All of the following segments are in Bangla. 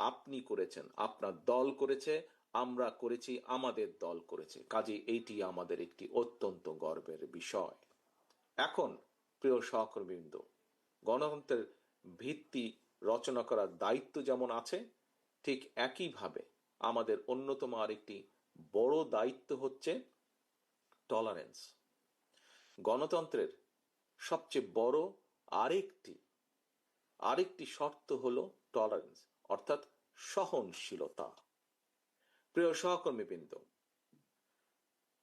আপনি করেছেন, আপনার দল করেছে, আমরা করেছি, আমাদের দল করেছে। কাজে এইটি আমাদের একটি অত্যন্ত গর্বের বিষয়। এখন, প্রিয় সহকর্মীবৃন্দ, গণতন্ত্রের ভিত্তি রচনা করার দায়িত্ব যেমন আছে, ঠিক একইভাবে আমাদের অন্যতম আরেকটি বড় দায়িত্ব হচ্ছে টলারেন্স গণতন্ত্রের সবচেয়ে বড় আরেকটি আরেকটি শর্ত হলো টলারেন্স অর্থাৎ সহনশীলতা। প্রিয় সহকর্মীবৃন্দ,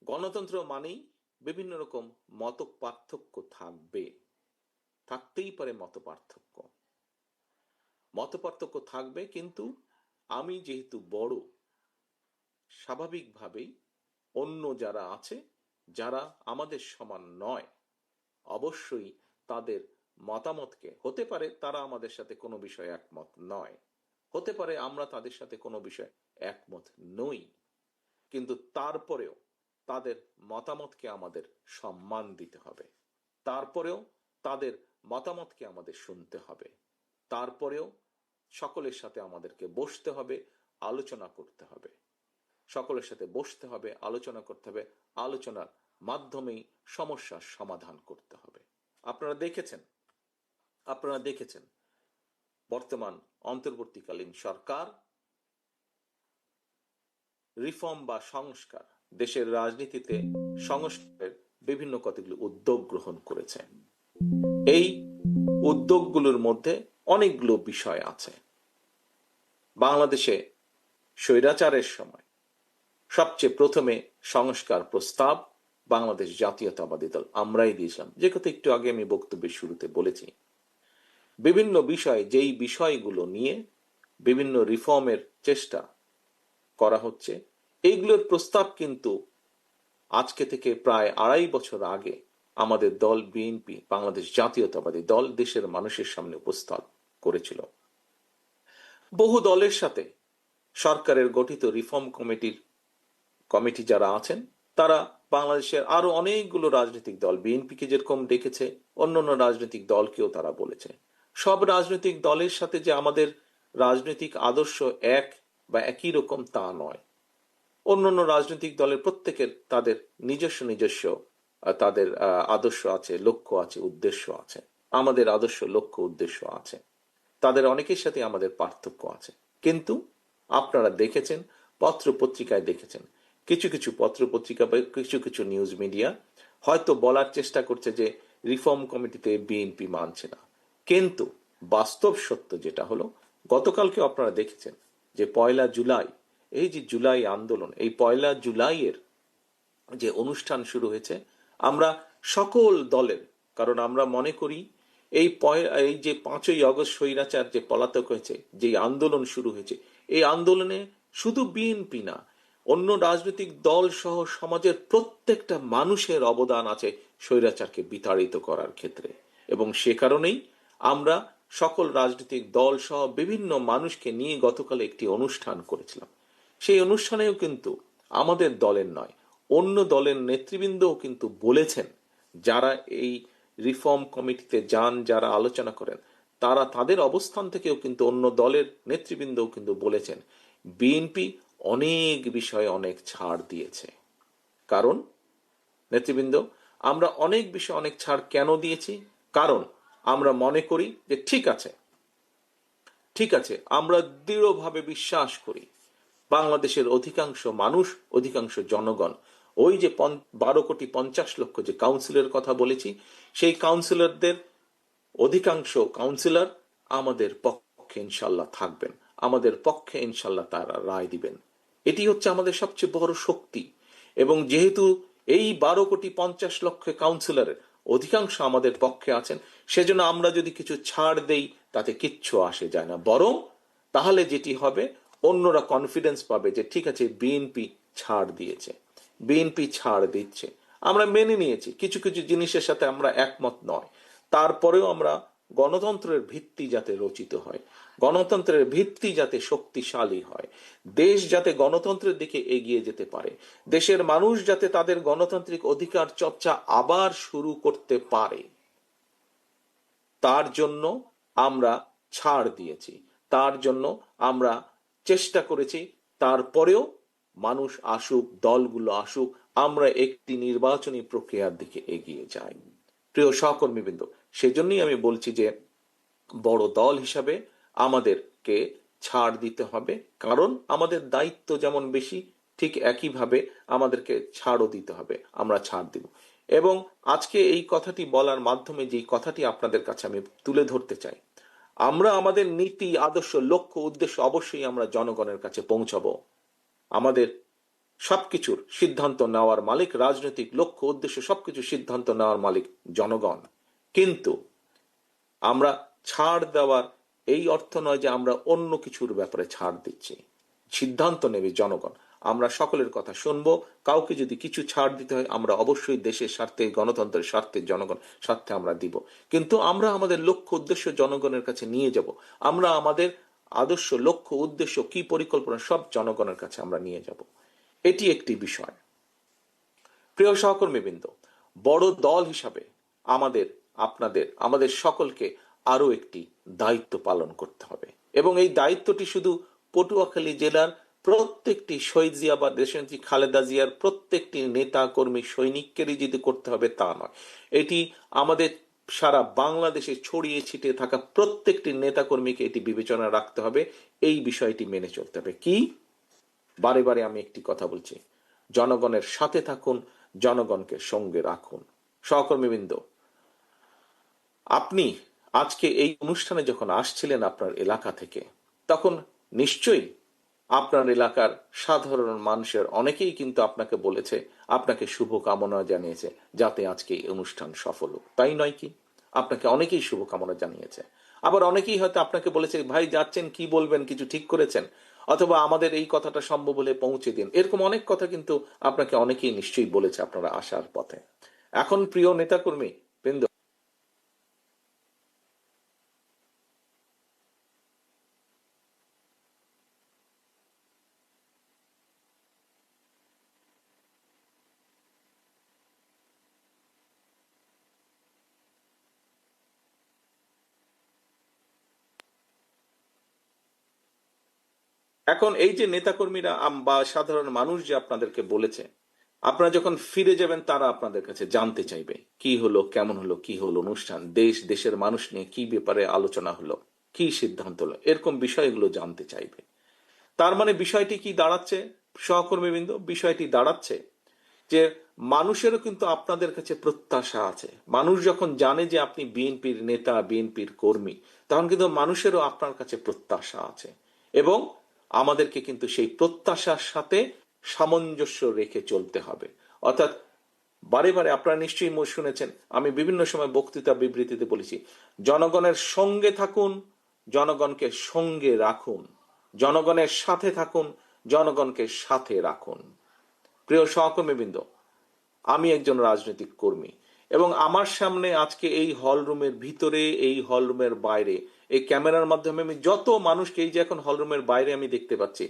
গণতন্ত্র মানেই বিভিন্ন রকম মত পার্থক্য থাকবে। থাকতেই পারে মত পার্থক্য মত পার্থক্য থাকবে কিন্তু আমি যেহেতু বড়, স্বাভাবিকভাবেই অন্য যারা আছে, যারা আমাদের সমান নয়, অবশ্যই তাদের মতামতকে, হতে পারে তারা আমাদের সাথে কোনো বিষয়ে একমত নয়। হতে পারে আমরা তাদের সাথে কোনো বিষয়ে একমত নই, কিন্তু তারপরেও তাদের মতামতকে আমাদের সম্মান দিতে হবে। তারপরেও তাদের মতামতকে আমাদের শুনতে হবে। তারপরেও সকলের সাথে আমাদেরকে বসতে হবে, আলোচনা করতে হবে। সকলের সাথে বসতে হবে, আলোচনা করতে হবে, আলোচনার মাধ্যমেই সমস্যার সমাধান করতে হবে। আপনারা দেখেছেন? আপনারা দেখেছেন বর্তমান অন্তর্বর্তীকালীন সরকার, রিফর্ম বা সংস্কার দেশের রাজনীতিতে সংস্কারের বিভিন্ন কতগুলো উদ্যোগ গ্রহণ করেছে। এই উদ্যোগগুলোর মধ্যে অনেকগুলো বিষয় আছে। বাংলাদেশে স্বৈরাচারের সময় সবচেয়ে প্রথমে সংস্কার প্রস্তাব বাংলাদেশ জাতীয়তাবাদী দল আমরাই দিয়েছিলাম। যে কথা একটু আগে আমি বক্তব্যের শুরুতে বলেছি বিভিন্ন বিষয়, যেই বিষয়গুলো নিয়ে বিভিন্ন রিফর্মের চেষ্টা করা হচ্ছে, এইগুলোর প্রস্তাব কিন্তু আজকে থেকে প্রায় আড়াই বছর আগে আমাদের দল বিএনপি, বাংলাদেশ জাতীয়তাবাদী দল, দেশের মানুষের সামনে উপস্থাপ করেছিল। বহু দলের সাথে সরকারের গঠিত রিফর্ম কমিটির কমিটি যারা আছেন, তারা বাংলাদেশের আরও অনেকগুলো রাজনৈতিক দল, বিএনপিকে যেরকম ডেকেছে, অন্যান্য রাজনৈতিক দলকেও তারা বলেছে। সব রাজনৈতিক দলের সাথে যে আমাদের রাজনৈতিক আদর্শ এক বা একই রকম তা নয়। অন্যান্য রাজনৈতিক দলের প্রত্যেকের তাদের নিজস্ব নিজস্ব তাদের আদর্শ আছে, লক্ষ্য আছে, উদ্দেশ্য আছে। আমাদের আদর্শ, লক্ষ্য, উদ্দেশ্য আছে। তাদের অনেকের সাথে আমাদের পার্থক্য আছে। কিন্তু আপনারা দেখেছেন পত্র পত্রিকায় দেখেছেন, কিছু কিছু পত্র পত্রিকা বা কিছু কিছু নিউজ মিডিয়া হয়তো বলার চেষ্টা করছে যে রিফর্ম কমিটিতে বিএনপি মানছে না। কিন্তু বাস্তব সত্য যেটা হলো গতকালকে আপনারা দেখেছেন যে পয়লা জুলাই, এই যে জুলাই আন্দোলন, এই পয়লা জুলাইয়ের যে অনুষ্ঠান শুরু হয়েছে, আমরা সকল দলের, কারণ আমরা মনে করি এই এই যে পাঁচই অগস্ট স্বৈরাচার যে পলাতক হয়েছে যে আন্দোলন শুরু হয়েছে, এই আন্দোলনে শুধু বিএনপি না, অন্য রাজনৈতিক দল সহ সমাজের প্রত্যেকটা মানুষের অবদান আছে স্বৈরাচারকে বিতাড়িত করার ক্ষেত্রে। এবং সে কারণেই আমরা সকল রাজনৈতিক দল সহ বিভিন্ন মানুষকে নিয়ে গতকাল একটি অনুষ্ঠান করেছিলাম। সেই অনুষ্ঠানেও কিন্তু আমাদের দলের নয়, অন্য দলের নেতৃবৃন্দও কিন্তু বলেছেন, যারা এই রিফর্ম কমিটিতে যান, যারা আলোচনা করেন, তারা তাদের অবস্থান থেকেও কিন্তু অন্য দলের নেতৃবৃন্দও কিন্তু বলেছেন, বিএনপি অনেক বিষয়ে অনেক ছাড় দিয়েছে। কারণ, নেতৃবৃন্দ, আমরা অনেক বিষয়ে অনেক ছাড় কেন দিয়েছি? কারণ আমরা মনে করি যে ঠিক আছে। ঠিক আছে, আমরা দৃঢ়ভাবে বিশ্বাস করি। বাংলাদেশের অধিকাংশ মানুষ, অধিকাংশ জনগণ, ওই যে বারো কোটি পঞ্চাশ লক্ষ যে কাউন্সিলর কথা বলেছি, সেই কাউন্সিলরদের অধিকাংশ কাউন্সিলর আমাদের পক্ষে ইনশাল্লাহ থাকবেন। আমাদের পক্ষে ইনশাল্লাহ তারা রায় দিবেন। এটি হচ্ছে আমাদের সবচেয়ে বড় শক্তি। এবং যেহেতু এই বারো কোটি পঞ্চাশ লক্ষ কাউন্সিলরের অধিকাংশ আমাদের পক্ষে আছেন। সেজন্য আমরা যদি কিছু ছাড় দেই, তাতে কিচ্ছু আসে যায় না। বরং তাহলে যেটি হবে, অন্যরা কনফিডেন্স পাবে যে ঠিক আছে বিএনপি ছাড় দিয়েছে। বিএনপি ছাড় দিচ্ছে। আমরা মেনে নিয়েছি। কিছু কিছু জিনিসের সাথে আমরা একমত নয়। তারপরেও আমরা গণতন্ত্রের ভিত্তি যাতে রচিত হয়, গণতন্ত্রের ভিত্তি যাতে শক্তিশালী হয়, দেশ যাতে গণতন্ত্রের দিকে এগিয়ে যেতে পারে, দেশের মানুষ যাতে তাদের গণতান্ত্রিক অধিকার চর্চা আবার শুরু করতে পারে, তার জন্য আমরা ছাড় দিয়েছি, তার জন্য আমরা চেষ্টা করেছি, তারপরেও মানুষ আসুক, দলগুলো আসুক, আমরা একটি নির্বাচনী প্রক্রিয়ার দিকে এগিয়ে যাই। প্রিয় সহকর্মীবৃন্দ সেজন্যই আমি বলছি যে বড় দল হিসাবে আমাদেরকে ছাড় দিতে হবে, কারণ আমাদের দায়িত্ব যেমন বেশি, ঠিক একইভাবে আমাদেরকে ছাড়ও দিতে হবে, আমরা ছাড় দিব। এবং আজকে এই কথাটি বলার মাধ্যমে যেই কথাটি আপনাদের কাছে আমি তুলে ধরতে চাই, আমরা আমাদের নীতি, আদর্শ, লক্ষ্য, উদ্দেশ্য অবশ্যই আমরা জনগণের কাছে পৌঁছাবো। আমাদের সবকিছুর সিদ্ধান্ত নেওয়ার মালিক, রাজনৈতিক লক্ষ্য, উদ্দেশ্য সবকিছু সিদ্ধান্ত নেওয়ার মালিক জনগণ। কিন্তু আমরা ছাড় দেওয়ার এই অর্থ নয় যে আমরা অন্য কিছুর ব্যাপারে ছাড় দিচ্ছি। সিদ্ধান্ত নেবে জনগণ। আমরা সকলের কথা শুনব। কাউকে যদি কিছু ছাড় দিতে হয়, আমরা অবশ্যই দেশের স্বার্থে, গণতন্ত্রের স্বার্থে, জনগণ স্বার্থে আমরা দিব। কিন্তু আমরা আমাদের লক্ষ্য উদ্দেশ্য জনগণের কাছে নিয়ে যাব। আমরা আমাদের আদর্শ, লক্ষ্য, উদ্দেশ্য, কি পরিকল্পনা, সব জনগণের কাছে আমরা নিয়ে যাব। এটি একটি বিষয়। প্রিয় সহকর্মীবৃন্দ, বড় দল হিসাবে আমাদের আপনাদের, আমাদের সকলকে আরও একটি দায়িত্ব পালন করতে হবে। এবং এই দায়িত্বটি শুধু পটুয়াখালী জেলার প্রত্যেকটি শহীদ জিয়া বা দেশনেত্রী খালেদা জিয়ার প্রত্যেকটি নেতা, কর্মী, সৈনিককেরই যদি করতে হবে তা নয়। এটি আমাদের সারা বাংলাদেশে ছড়িয়ে ছিটিয়ে থাকা প্রত্যেকটি নেতাকর্মীকে এটি বিবেচনা রাখতে হবে। এই বিষয়টি মেনে চলতে হবে। কি? বারে বারে আমি একটি কথা বলছি। জনগণের সাথে থাকুন, জনগণকে সঙ্গে রাখুন। সহকর্মীবৃন্দ আপনি আজকে এই অনুষ্ঠানে যখন আসছিলেন আপনার এলাকা থেকে, তখন নিশ্চয়ই আপনার এলাকার সাধারণ মানুষের অনেকেই কিন্তু আপনাকে বলেছে, আপনাকে শুভকামনা জানিয়েছে যাতে আজকে এই অনুষ্ঠান সফল হোক। তাই নয় কি? আপনাকে অনেকেই শুভকামনা জানিয়েছে। আবার অনেকেই হয়তো আপনাকে বলেছে, ভাই, যাচ্ছেন, কি বলবেন? কিছু ঠিক করেছেন? অথবা, আমাদের এই কথাটা সম্ভব হলে পৌঁছে দিন। এরকম অনেক কথা কিন্তু আপনাকে অনেকেই নিশ্চয়ই বলেছে আপনারা আসার পথে। এখন প্রিয় নেতাকর্মী বৃন্দ এখন এই যে নেতাকর্মীরা বা সাধারণ মানুষ যে আপনাদেরকে বলেছে, আপনারা যখন ফিরে যাবেন, তারা আপনাদের কাছে জানতে চাইবে, কি হলো, কেমন হলো, কি হলো অনুষ্ঠান, দেশ, দেশের মানুষ নিয়ে কি ব্যাপারে আলোচনা হলো, কি সিদ্ধান্ত হলো, এরকম বিষয়গুলো জানতে চাইবে। তার মানে বিষয়টি কি দাঁড়াচ্ছে, সহকর্মীবৃন্দ? বিষয়টি দাঁড়াচ্ছে যে মানুষেরও কিন্তু আপনাদের কাছে প্রত্যাশা আছে। মানুষ যখন জানে যে আপনি বিএনপির নেতা, বিএনপির কর্মী, তখন কিন্তু মানুষেরও আপনার কাছে প্রত্যাশা আছে। এবং আমাদেরকে কিন্তু সেই প্রত্যাশার সাথে সামঞ্জস্য রেখে চলতে হবে। অর্থাৎ বারে বারে আপনারা নিশ্চয়ই শুনেছেন, আমি বিভিন্ন সময় বক্তৃতা বিবৃতিতে বলেছি, জনগণের সঙ্গে থাকুন, জনগণকে সঙ্গে রাখুন, জনগণের সাথে থাকুন, জনগণকে সাথে রাখুন। প্রিয় সহকর্মীবৃন্দ, আমি একজন রাজনৈতিক কর্মী এবং আমার সামনে আজকে এই হল রুমের ভিতরে, এই হল রুমের বাইরে এই ক্যামেরার মাধ্যমে আমি যত মানুষকে, এই যে এখন হলরুমের বাইরে আমি দেখতে পাচ্ছি,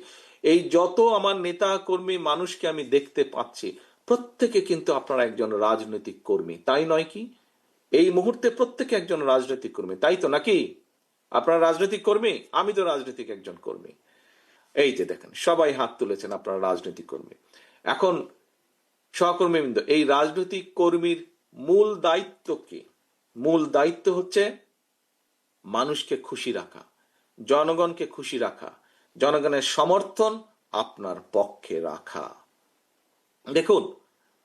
এই যত আমার নেতা কর্মী মানুষকে আমি দেখতে পাচ্ছি, প্রত্যেকে কিন্তু আপনারা একজন রাজনৈতিক কর্মী। তাই নয় কি? এই মুহূর্তে প্রত্যেকে একজন রাজনৈতিক কর্মী। তাই তো নাকি? আপনারা রাজনৈতিক কর্মী? আমি তো রাজনৈতিক একজন কর্মী। এই যে দেখেন, সবাই হাত তুলেছেন আপনারা রাজনৈতিক কর্মী। এখন সহকর্মীবৃন্দ, এই রাজনৈতিক কর্মীর মূল দায়িত্ব কি? মূল দায়িত্ব হচ্ছে মানুষকে খুশি রাখা, জনগণকে খুশি রাখা, জনগণের সমর্থন আপনার পক্ষে রাখা। দেখুন,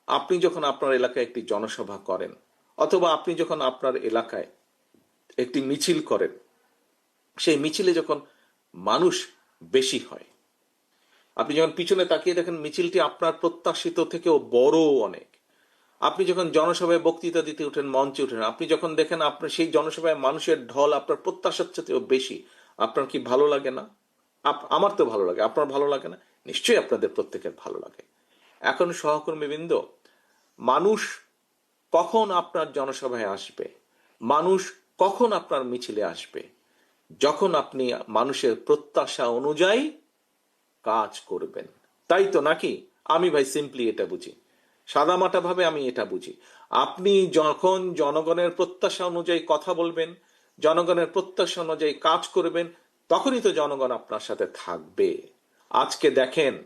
আপনি যখন আপনার এলাকায় একটি জনসভা করেন, অথবা আপনি যখন আপনার এলাকায় একটি মিছিল করেন, সেই মিছিলে যখন মানুষ বেশি হয়, আপনি যখন পিছনে তাকিয়ে দেখেন মিছিলটি আপনার প্রত্যাশিত থেকেও বড় অনেক। আপনি যখন জনসভায় বক্তৃতা দিতে উঠেন, মঞ্চে উঠেন, আপনি যখন দেখেন আপনার সেই জনসভায় মানুষের ঢল আপনার প্রত্যাশার চেয়েও বেশি, আপনার কি ভালো লাগে না? আমার তো ভালো লাগে, আপনার ভালো লাগে না? নিশ্চয়ই আপনাদের প্রত্যেকের ভালো লাগে। এখন সহকর্মীবৃন্দ, মানুষ কখন আপনার জনসভায় আসবে? মানুষ কখন আপনার মিছিলে আসবে? যখন আপনি মানুষের প্রত্যাশা অনুযায়ী কাজ করবেন। তাই তো নাকি? আমি ভাই সিম্পলি এটা বুঝি। সাদামাটা ভাবে আমি এটা বুঝি। আপনি যখন জনগণের প্রত্যাশা অনুযায়ী কথা বলবেন, জনগণের প্রত্যাশা অনুযায়ী কাজ করবেন, তখনই তো জনগণ আপনার সাথে থাকবে। আজকে দেখেন,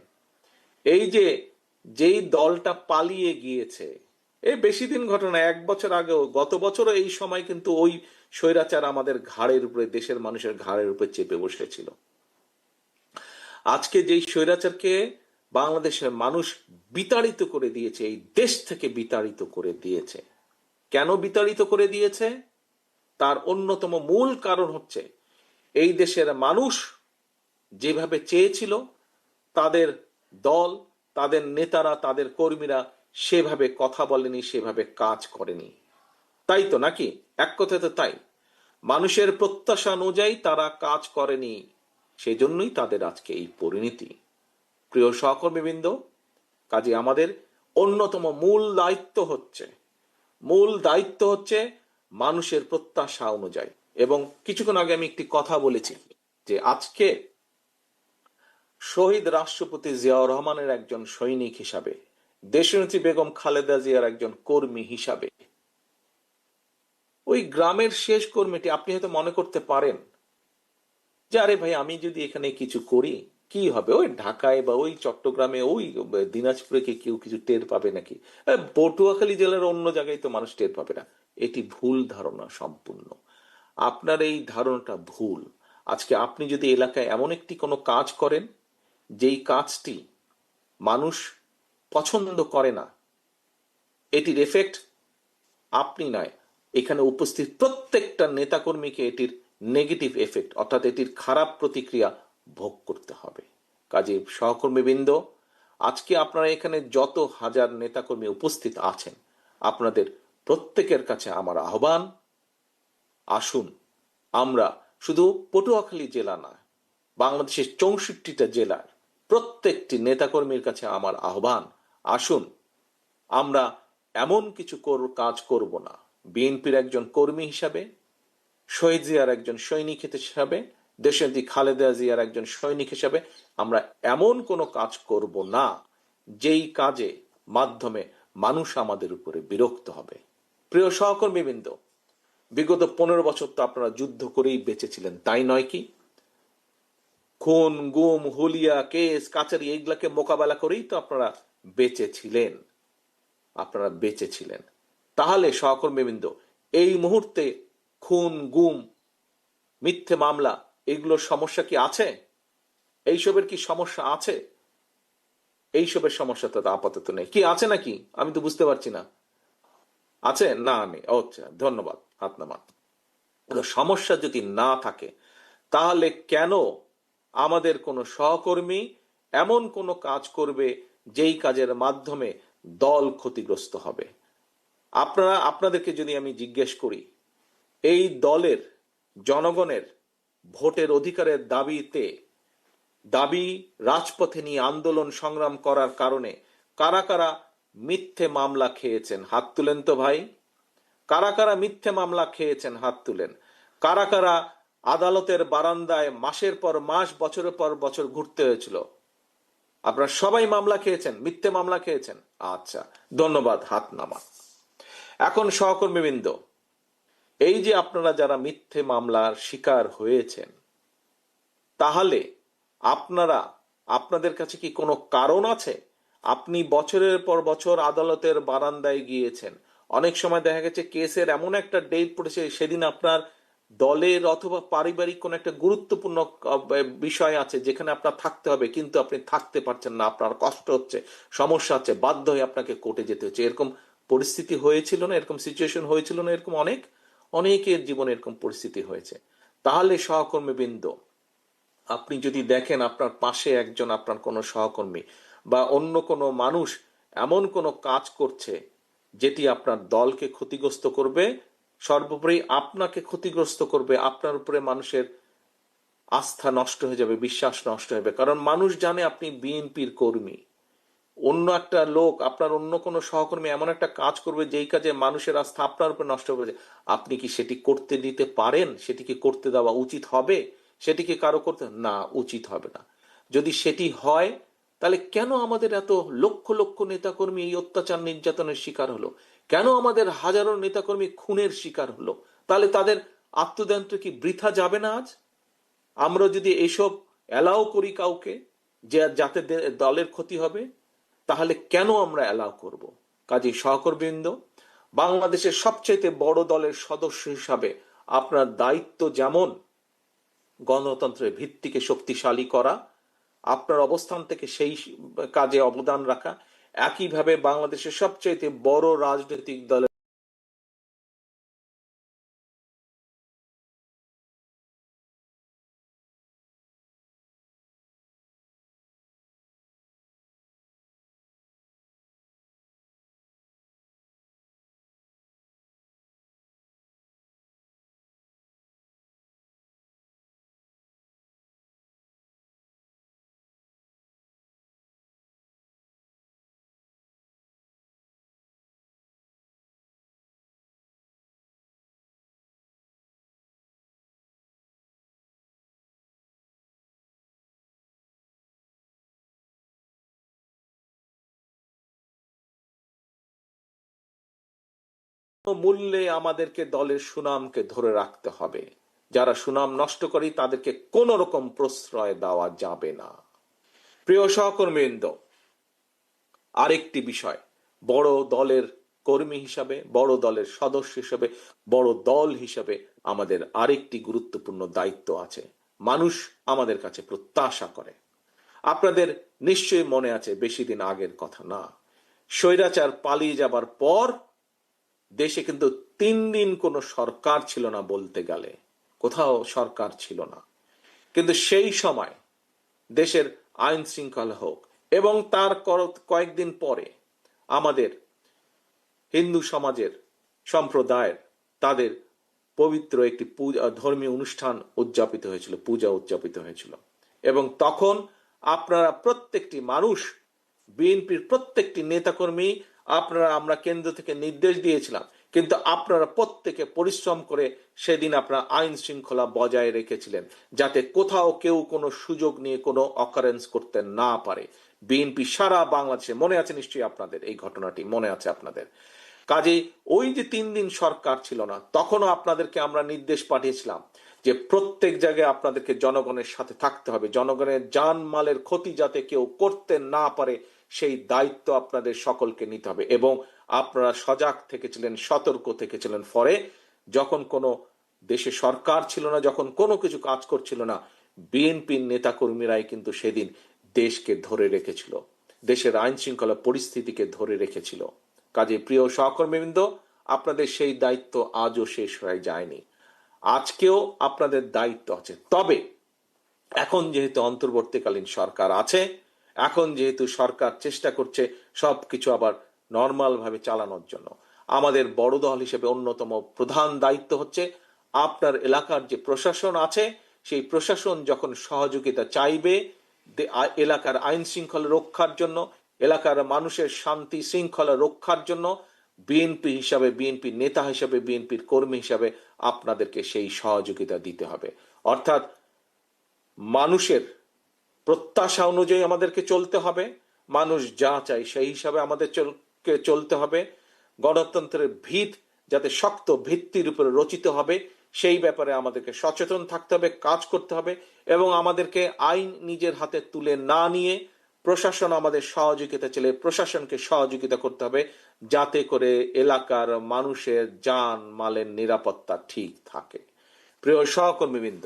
এই যে, যেই দলটা পালিয়ে গিয়েছে এই বেশি দিন ঘটনা এক বছর আগেও, গত বছরও এই সময় কিন্তু ওই স্বৈরাচার আমাদের ঘাড়ের উপরে, দেশের মানুষের ঘাড়ের উপরে চেপে বসেছিল। আজকে যেই স্বৈরাচারকে বাংলাদেশের মানুষ বিতাড়িত করে দিয়েছে, এই দেশ থেকে বিতাড়িত করে দিয়েছে। কেন বিতাড়িত করে দিয়েছে? তার অন্যতম মূল কারণ হচ্ছে, এই দেশের মানুষ যেভাবে চেয়েছিল, তাদের দল, তাদের নেতারা, তাদের কর্মীরা সেভাবে কথা বলেনি, সেভাবে কাজ করেনি। তাই তো নাকি? এক কথায় তো তাই। মানুষের প্রত্যাশা অনুযায়ী তারা কাজ করেনি, সেজন্যই তাদের আজকে এই পরিণতি। প্রিয় সহকর্মীবৃন্দ কাজে আমাদের অন্যতম মূল দায়িত্ব হচ্ছে, মূল দায়িত্ব হচ্ছে মানুষের প্রত্যাশা অনুযায়ী। এবং কিছুক্ষণ আগে আমি একটি কথা বলেছি যে আজকে শহীদ রাষ্ট্রপতি জিয়াউর রহমানের একজন সৈনিক হিসাবে, দেশনেত্রী বেগম খালেদা জিয়ার একজন কর্মী হিসাবে, ওই গ্রামের শেষ কর্মীটি আপনি হয়তো মনে করতে পারেন যে, আরে ভাই, আমি যদি এখানে কিছু করি কি হবে? ওই ঢাকায় বা ওই চট্টগ্রামে, ওই দিনাজপুরে কি কেউ কিছু টের পাবে নাকি? পটুয়াখালী জেলার অন্য জায়গায় তো মানুষ টের পাবে না। এটি ভুল ধারণা সম্পূর্ণ। আপনার এই ধারণাটা ভুল। আজকে আপনি যদি এলাকায় এমন একটি কোনো কাজ করেন, যেই কাজটি মানুষ পছন্দ করে না, এটির এফেক্ট আপনি নয়। এখানে উপস্থিত প্রত্যেকটা নেতাকর্মীকে এটির নেগেটিভ এফেক্ট অর্থাৎ এটির খারাপ প্রতিক্রিয়া ভোগ করতে হবে। কাজে সহকর্মীবৃন্দ, আজকে আপনারা এখানে যত হাজার নেতাকর্মী উপস্থিত আছেন, আপনাদের প্রত্যেকের কাছে আমার আহ্বান, আসুন আমরা শুধু পটুয়াখালী জেলা না বাংলাদেশের চৌষট্টিটা জেলার প্রত্যেকটি নেতাকর্মীর কাছে আমার আহ্বান, আসুন আমরা এমন কিছু কাজ করব না। বিএনপির একজন কর্মী হিসাবে, শহীদ জিয়ার একজন সৈনিক হিসাবে দেশনেত্রী খালেদা জিয়ার একজন সৈনিক হিসাবে আমরা এমন কোনো কাজ করব না, যেই কাজে মাধ্যমে মানুষ আমাদের উপরে বিরক্ত হবে। প্রিয় সহকর্মীবৃন্দ, বিগত পনেরো বছর তো আপনারা যুদ্ধ করেই বেঁচেছিলেন, তাই নয় কি? খুন, গুম, হুলিয়া, কেস, কাচারি, এইগুলাকে মোকাবেলা করেই তো আপনারা বেঁচে ছিলেন আপনারা বেঁচে ছিলেন তাহলে সহকর্মীবৃন্দ, এই মুহূর্তে খুন, গুম, মিথ্যে মামলা এগুলোর সমস্যা কি আছে? এইসবের কি সমস্যা আছে? এইসবের সমস্যা তো আপাতত নেই। কি আছে নাকি? আমি তো বুঝতে পারছি না। আছে? না ও আচ্ছা ধন্যবাদ নামান। সমস্যা যদি না থাকে, তাহলে কেন আমাদের কোনো সহকর্মী এমন কোনো কাজ করবে যেই কাজের মাধ্যমে দল ক্ষতিগ্রস্ত হবে? আপনারা, আপনাদেরকে যদি আমি জিজ্ঞেস করি, এই দলের জনগণের ভোটের অধিকারের দাবিতে দাবি রাজপথে নিয়ে আন্দোলন সংগ্রাম করার কারণে কারা কারা মিথ্যে মামলা খেয়েছেন? হাত তুলেন তো ভাই। কারা কারা মিথ্যে মামলা খেয়েছেন? হাত তুলেন। কারা কারা আদালতের বারান্দায় মাসের পর মাস, বছরের পর বছর ঘুরতে হয়েছিল? আপনারা সবাই মামলা খেয়েছেন? মিথ্যে মামলা খেয়েছেন? আচ্ছা ধন্যবাদ হাত নামা এখন সহকর্মীবৃন্দ এই যে আপনারা যারা মিথ্যে মামলার শিকার হয়েছেন, তাহলে আপনারা, আপনাদের কাছে কি কোনো কারণ আছে? আপনি বছরের পর বছর আদালতের বারান্দায় গিয়েছেন। অনেক সময় দেখা গেছে কেসের এমন একটা ডেট পড়েছে, সেদিন আপনার দলের অথবা পারিবারিক কোনো একটা গুরুত্বপূর্ণ বিষয় আছে, যেখানে আপনার থাকতে হবে, কিন্তু আপনি থাকতে পারছেন না, আপনার কষ্ট হচ্ছে, সমস্যা হচ্ছে, বাধ্য হয়ে আপনাকে কোর্টে যেতে হচ্ছে। এরকম পরিস্থিতি হয়েছিল না, এরকম সিচুয়েশন হয়েছিল না, এরকম অনেক অনেকের জীবনে এরকম পরিস্থিতি হয়েছে। তাহলে সহকর্মীবৃন্দ আপনি যদি দেখেন আপনার পাশে একজন আপনার কোনো সহকর্মী বা অন্য কোনো মানুষ এমন কোনো কাজ করছে যেটি আপনার দলকে ক্ষতিগ্রস্ত করবে, সর্বোপরি আপনাকে ক্ষতিগ্রস্ত করবে, আপনার উপরে মানুষের আস্থা নষ্ট হয়ে যাবে, বিশ্বাস নষ্ট হবে কারণ মানুষ জানে আপনি বিএনপির কর্মী। অন্য একটা লোক, আপনার অন্য কোনো সহকর্মী এমন একটা কাজ করবে যেই কাজে মানুষের আস্থা আপনার উপর নষ্ট হবে আপনি কি সেটি করতে দিতে পারেন? সেটি কি করতে দেওয়া উচিত হবে? সেটি কি কারও করতে? না, উচিত হবে না। যদি সেটি হয়, তাহলে কেন আমাদের এত লক্ষ লক্ষ নেতাকর্মী এই অত্যাচার নির্যাতনের শিকার হলো? কেন আমাদের হাজারো নেতাকর্মী খুনের শিকার হলো? তাহলে তাদের আত্মদান্ত কি বৃথা যাবে না আজ? আমরা যদি এসব অ্যালাউ করি কাউকে, যে যাতে দলের ক্ষতি হবে তাহলে কেন আমরা অ্যালাউ করব? কাজী সহকর্বৃন্দ বাংলাদেশের সবচেয়ে বড় দলের সদস্য হিসাবে আপনার দায়িত্ব যেমন, গণতন্ত্রের ভিত্তিকে শক্তিশালী করা, আপনার অবস্থান থেকে সেই কাজে অবদান রাখা, একইভাবে বাংলাদেশের সবচেয়ে বড় রাজনৈতিক দলের মূল্যে আমাদেরকে দলের সুনামকে ধরে রাখতে হবে। যারা সুনাম নষ্ট করে তাদেরকে কোন রকম প্রশ্রয় দেওয়া যাবে না। প্রিয় সহকর্মীবৃন্দ, আরেকটি বিষয়, বড় দলের কর্মী হিসাবে, বড় দলের সদস্য হিসাবে, বড় দল হিসাবে আমাদের আরেকটি গুরুত্বপূর্ণ দায়িত্ব আছে। মানুষ আমাদের কাছে প্রত্যাশা করে। আপনাদের নিশ্চয়ই মনে আছে, বেশি দিন আগের কথা না। স্বৈরাচার পালিয়ে যাবার পর দেশে কিন্তু তিন দিন কোনো সরকার ছিল না বলতে গেলে। কোথাও সরকার ছিল না। কিন্তু সেই সময় দেশের আইন শৃঙ্খলা হোক এবং তার কয়েকদিন পরে আমাদের হিন্দু সমাজের সম্প্রদায়ের তাদের পবিত্র একটি পূজা, ধর্মীয় অনুষ্ঠান উদযাপিত হয়েছিল, পূজা উদযাপিত হয়েছিল। এবং তখন আপনারা প্রত্যেকটি মানুষ, বিএনপির প্রত্যেকটি নেতাকর্মী আপনারা, আমরা কেন্দ্র থেকে নির্দেশ দিয়েছিলাম, কিন্তু আপনারা প্রত্যেকে পরিশ্রম করে সেদিন আপনারা আইন শৃঙ্খলা বজায় রেখেছিলেন, যাতে কোথাও কেউ কোনো সুযোগ নিয়ে কোনো অকারেন্স করতে না পারে। বিএনপি সারা বাংলাদেশে, মনে আছে নিশ্চয়ই আপনাদের, এই ঘটনাটি মনে আছে আপনাদের। কাজেই ওই যে তিন দিন সরকার ছিল না, তখনও আপনাদেরকে আমরা নির্দেশ পাঠিয়েছিলাম যে প্রত্যেক জায়গায় আপনাদেরকে জনগণের সাথে থাকতে হবে, জনগণের জানমালের ক্ষতি যাতে কেউ করতে না পারে সেই দায়িত্ব আপনাদের সকলকে নিতে হবে। এবং আপনারা সজাগ থেকেছিলেন, সতর্ক থেকেছিলেন ফলে যখন কোনো দেশে সরকার ছিল না, যখন কোনো কিছু কাজ করছিল না, বিএনপির নেতাকর্মীরাই কিন্তু সেদিন দেশকে ধরে রেখেছিল। দেশের আইন শৃঙ্খলা পরিস্থিতিকে ধরে রেখেছিল। কাজে প্রিয় সহকর্মীবৃন্দ, আপনাদের সেই দায়িত্ব আজও শেষ হয়ে যায়নি। আজকেও আপনাদের দায়িত্ব আছে। তবে এখন যেহেতু অন্তর্বর্তীকালীন সরকার আছে এখন যেহেতু সরকার চেষ্টা করছে সবকিছু আবার নর্মাল ভাবে চালানোর জন্য। আমাদের বড় দল হিসেবে অন্যতম প্রধান দায়িত্ব হচ্ছে আপনার এলাকার যে প্রশাসন আছে, সেই প্রশাসন যখন সহযোগিতা চাইবে এলাকার আইন শৃঙ্খলা রক্ষার জন্য, এলাকার মানুষের শান্তি শৃঙ্খলা রক্ষার জন্য বিএনপি হিসাবে, বিএনপি নেতা হিসাবে, বিএনপির কর্মী হিসাবে আপনাদেরকে সেই সহযোগিতা দিতে হবে। অর্থাৎ মানুষের প্রত্যাশা অনুযায়ী আমাদেরকে চলতে হবে। মানুষ যা চাই সেই হিসাবে আমাদের চলতে হবে। গণতন্ত্রের ভিত যাতে শক্ত ভিত্তির উপরে রচিত হবে, সেই ব্যাপারে আমাদেরকে সচেতন থাকতে হবে, কাজ করতে হবে এবং আমাদেরকে আইন নিজের হাতে তুলে না নিয়ে প্রশাসন আমাদের সহযোগিতা চলে প্রশাসনকে সহযোগিতা করতে হবে যাতে করে এলাকার মানুষের যান মালের নিরাপত্তা ঠিক থাকে। প্রিয় সহকর্মীবৃন্দ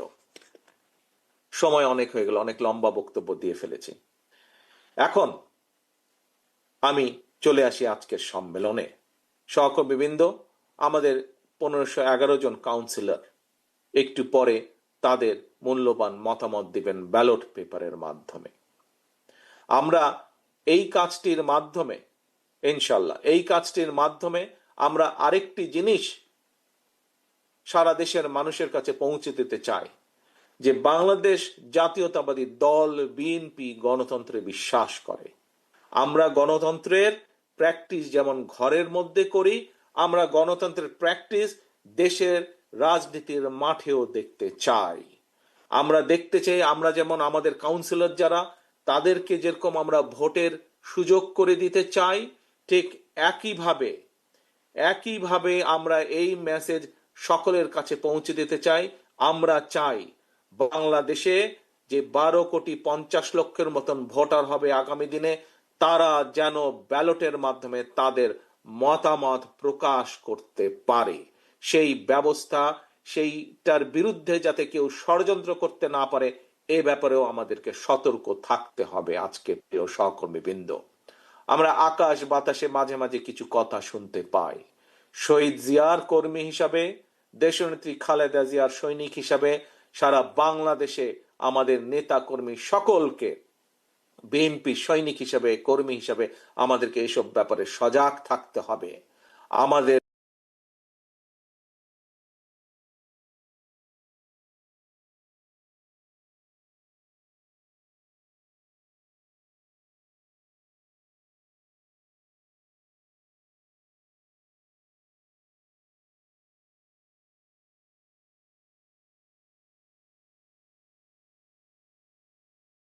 সময় অনেক হয়ে গেল, অনেক লম্বা বক্তব্য দিয়ে ফেলেছি। এখন আমি চলে আসি আজকের সম্মেলনে। সহকর্মীবৃন্দ, আমাদের পনেরোশো এগারো জন কাউন্সিলর একটু পরে তাদের মূল্যবান মতামত দিবেন ব্যালট পেপারের মাধ্যমে। আমরা এই কাজটির মাধ্যমে ইনশাল্লাহ এই কাজটির মাধ্যমে আমরা আরেকটি জিনিস সারা দেশের মানুষের কাছে পৌঁছে দিতে চাই। যে বাংলাদেশ জাতীয়তাবাদী দল, বিএনপি গণতন্ত্রে বিশ্বাস করে। আমরা গণতন্ত্রের প্র্যাকটিস যেমন ঘরের মধ্যে করি, আমরা গণতন্ত্রের প্র্যাকটিস দেশের রাজনীতির মাঠেও দেখতে চাই। আমরা দেখতে চাই, আমরা যেমন আমাদের কাউন্সিলর যারা, তাদেরকে যেরকম আমরা ভোটের সুযোগ করে দিতে চাই, ঠিক একইভাবে একইভাবে আমরা এই মেসেজ সকলের কাছে পৌঁছে দিতে চাই। আমরা চাই বাংলাদেশে যে বারো কোটি পঞ্চাশ লক্ষের মতন ভোটার হবে আগামী দিনে, তারা যেন ব্যালটের মাধ্যমে তাদের মতামত প্রকাশ করতে পারে। সেই ব্যবস্থা, সেইটার বিরুদ্ধে যাতে কেউ ষড়যন্ত্র করতে না পারে, এ ব্যাপারেও আমাদেরকে সতর্ক থাকতে হবে আজকে প্রিয় সহকর্মী বৃন্দ আমরা আকাশ বাতাসে মাঝে মাঝে কিছু কথা শুনতে পাই। শহীদ জিয়ার কর্মী হিসাবে, দেশনেত্রী খালেদা জিয়ার সৈনিক হিসাবে সারা বাংলাদেশে আমাদের নেতা কর্মী সকলকে, বিএনপি সৈনিক হিসেবে, কর্মী হিসাবে আমাদেরকে এসব ব্যাপারে সজাগ থাকতে হবে। আমাদের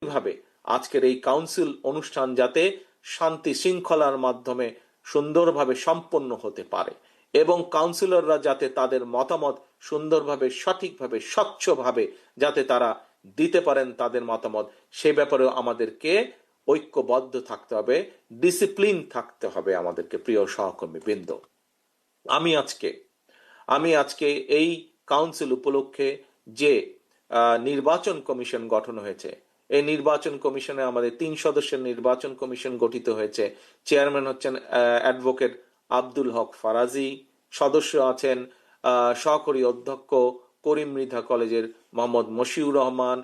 ভাবে আজকের এই কাউন্সিল অনুষ্ঠান যাতে শান্তি শৃঙ্খলার মাধ্যমে সুন্দরভাবে সম্পন্ন হতে পারে এবং কাউন্সিলররা যাতে তাদের মতামত সুন্দরভাবে, সঠিকভাবে, স্বচ্ছভাবে যাতে তারা দিতে পারেন তাদের মতামত, সে ব্যাপারেও আমাদেরকে ঐক্যবদ্ধ থাকতে হবে ডিসিপ্লিন থাকতে হবে আমাদেরকে, প্রিয় সহকর্মী বৃন্দ আমি আজকে আমি আজকে এই কাউন্সিল উপলক্ষে যে নির্বাচন কমিশন গঠন হয়েছে এই নির্বাচন কমিশনে আমাদের তিন সদস্যের নির্বাচন কমিশন গঠিত হয়েছে। চেয়ারম্যান হচ্ছেন অ্যাডভোকেট আব্দুল হক ফারাজি, সদস্য আছেন সহকারী অধ্যক্ষ করিম মৃধা কলেজের মোহাম্মদ মশিউর রহমান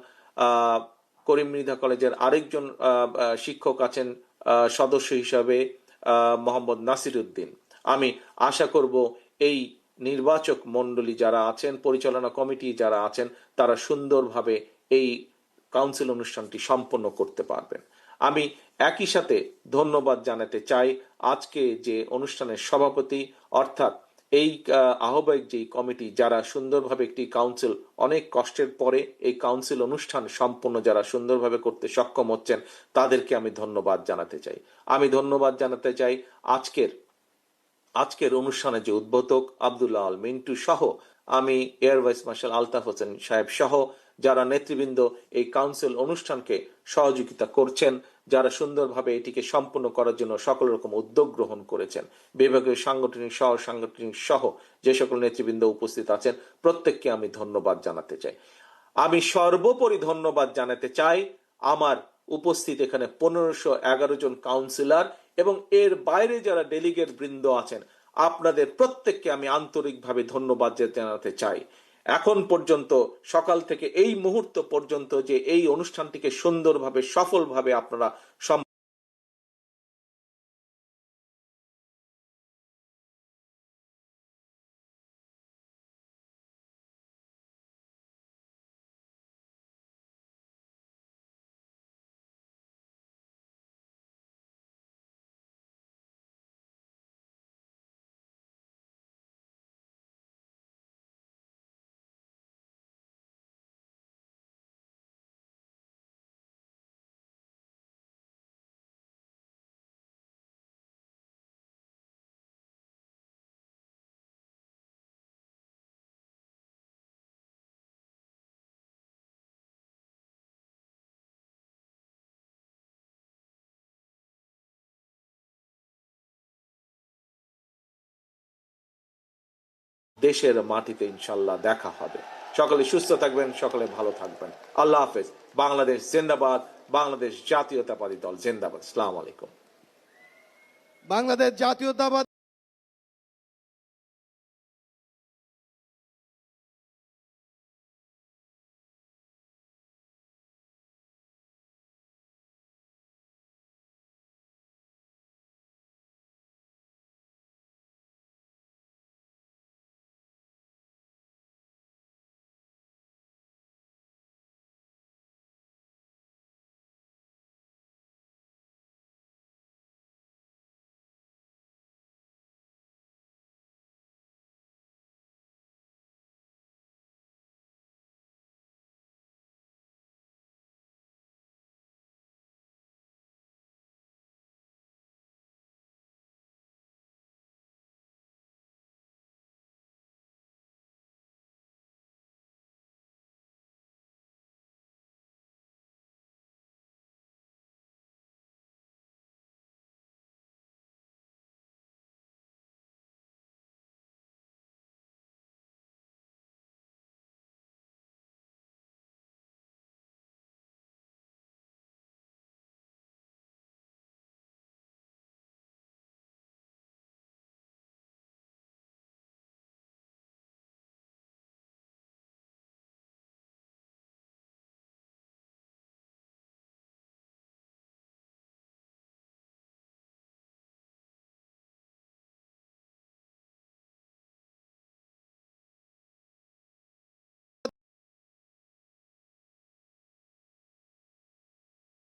করিম মৃধা কলেজের আরেকজন শিক্ষক আছেন সদস্য হিসাবে মোহাম্মদ নাসির উদ্দিন। আমি আশা করব এই নির্বাচক মণ্ডলী যারা আছেন, পরিচালনা কমিটি যারা আছেন, তারা সুন্দরভাবে এই কাউন্সিল অনুষ্ঠানটি সম্পন্ন করতে পারবেন। আমি একই সাথে ধন্যবাদ জানাতে চাই আজকে যে অনুষ্ঠানের সভাপতি, অর্থাৎ এই আহ্বায়ক যেই কমিটি, যারা সুন্দরভাবে একটি কাউন্সিল, অনেক কষ্টের পরে এই কাউন্সিল অনুষ্ঠান সম্পন্ন যারা সুন্দরভাবে করতে সক্ষম হচ্ছেন, তাদেরকে আমি ধন্যবাদ জানাতে চাই। আমি ধন্যবাদ জানাতে চাই আজকের আজকের অনুষ্ঠানে যে উদ্বোধক আব্দুল্লাহ আল মিন্টু সহ, আমি air vice marshal Altaf Hossain সাহেব সহ যারা নেতৃবৃন্দ এই কাউন্সিল অনুষ্ঠানকে সহযোগিতা করছেন, যারা সুন্দরভাবে এটিকে সম্পূর্ণ করার জন্য সকল রকম উদ্যোগ গ্রহণ করেছেন। বিভাগীয় সাংগঠনিক, সহ সাংগঠনিক সহ যে সকল নেতৃবৃন্দ উপস্থিত আছেন, প্রত্যেককে আমি ধন্যবাদ জানাতে চাই। আমি সর্বোপরি ধন্যবাদ জানাতে চাই আমার উপস্থিত এখানে পনেরোশো এগারো জন কাউন্সিলর এবং এর বাইরে যারা ডেলিগেট বৃন্দ আছেন, আপনাদের প্রত্যেককে আমি আন্তরিকভাবে ধন্যবাদ জানাতে চাই। এখন পর্যন্ত সকাল থেকে এই মুহূর্ত পর্যন্ত যে এই অনুষ্ঠানটিকে সুন্দরভাবে সফলভাবে আপনারা দেশের মাটিতে ইনশাল্লাহ দেখা হবে। সকলে সুস্থ থাকবেন, সকলে ভালো থাকবেন। আল্লাহ হাফেজ। বাংলাদেশ জিন্দাবাদ, বাংলাদেশ জাতীয়তাবাদী দল জিন্দাবাদ। সালাম আলাইকুম। বাংলাদেশ জাতীয়তাবাদ